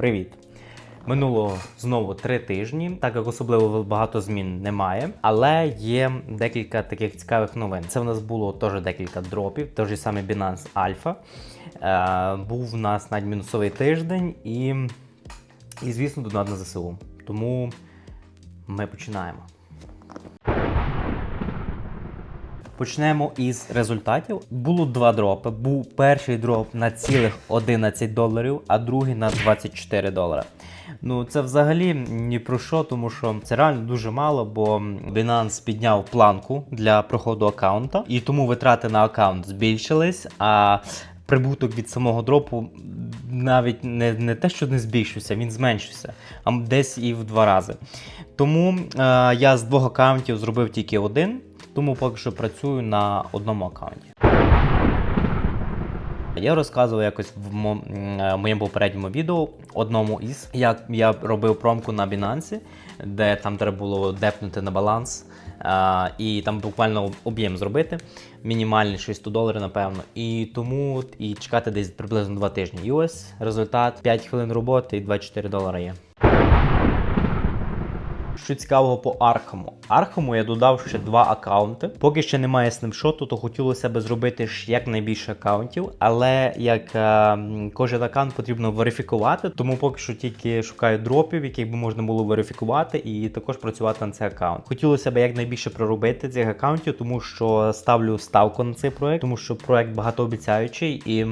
Привіт! Минуло знову три тижні, так як особливо багато змін немає, але є декілька таких цікавих новин. Це в нас було теж декілька дропів, той же самий Binance Alpha. Е, був у нас навіть мінусовий тиждень і, і звісно, донат на ЗСУ. Тому ми починаємо. Почнемо із результатів. Було два дропи. Був перший дроп на цілих 11 доларів, а другий на 24 долара. Ну це взагалі ні про що, тому що це реально дуже мало, бо Binance підняв планку для проходу аккаунта, і тому витрати на аккаунт збільшились. А прибуток від самого дропу навіть не, не те, що не збільшився, він зменшився, а десь і в два рази. Тому е, я з двох аккаунтів зробив тільки один, тому поки що працюю на одному аккаунті. Я розказував якось в е, моєму попередньому відео одному із, як я робив промку на Binance, де там треба було депнути на баланс. А, і там буквально об'єм зробити, мінімальний 600 доларів, напевно. І тому і чекати десь приблизно 2 тижні. І ось результат 5 хвилин роботи і 24 долари є. Що цікавого по Архаму. Архаму я додав ще два аккаунти. Поки ще немає снапшоту, то хотілося б зробити якнайбільше аккаунтів, але як е, кожен аккаунт потрібно верифікувати, тому поки що тільки шукаю дропів, яких би можна було верифікувати, і також працювати на цей аккаунт. Хотілося б якнайбільше проробити цих аккаунтів, тому що ставлю ставку на цей проект, тому що проект багатообіцяючий і.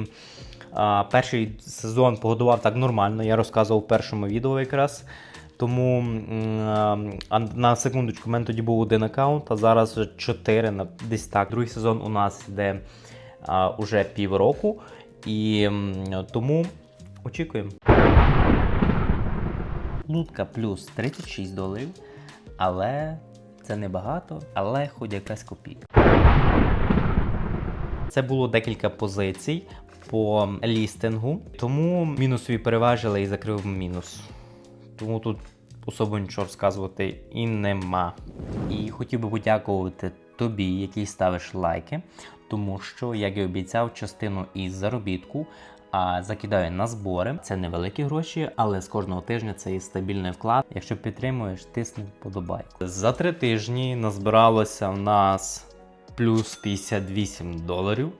Перший сезон погодував так нормально, я розказував в першому відео якраз. Тому на секундочку, у мене тоді був один аккаунт, а зараз вже 4, на- десь так. Другий сезон у нас йде а, уже півроку. І тому очікуємо. Лутка плюс 36 доларів. Але це не багато, але хоч якась копійка. Це було декілька позицій по лістингу, тому мінусові переважили і закрив мінус. Тому тут особо нічого розказувати і нема. І хотів би подякувати тобі, який ставиш лайки, тому що, як і обіцяв, частину із заробітку. А закидаю на збори. Це невеликі гроші, але з кожного тижня це і стабільний вклад. Якщо підтримуєш, тисни подобайку. За три тижні назбиралося в нас плюс 58 доларів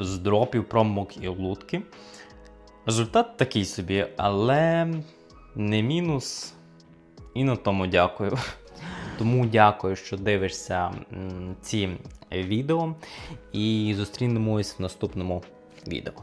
з дропів, промок і лутки. Результат такий собі, але не мінус. І на тому дякую. Тому дякую, що дивишся ці відео. І зустрінемось в наступному відео.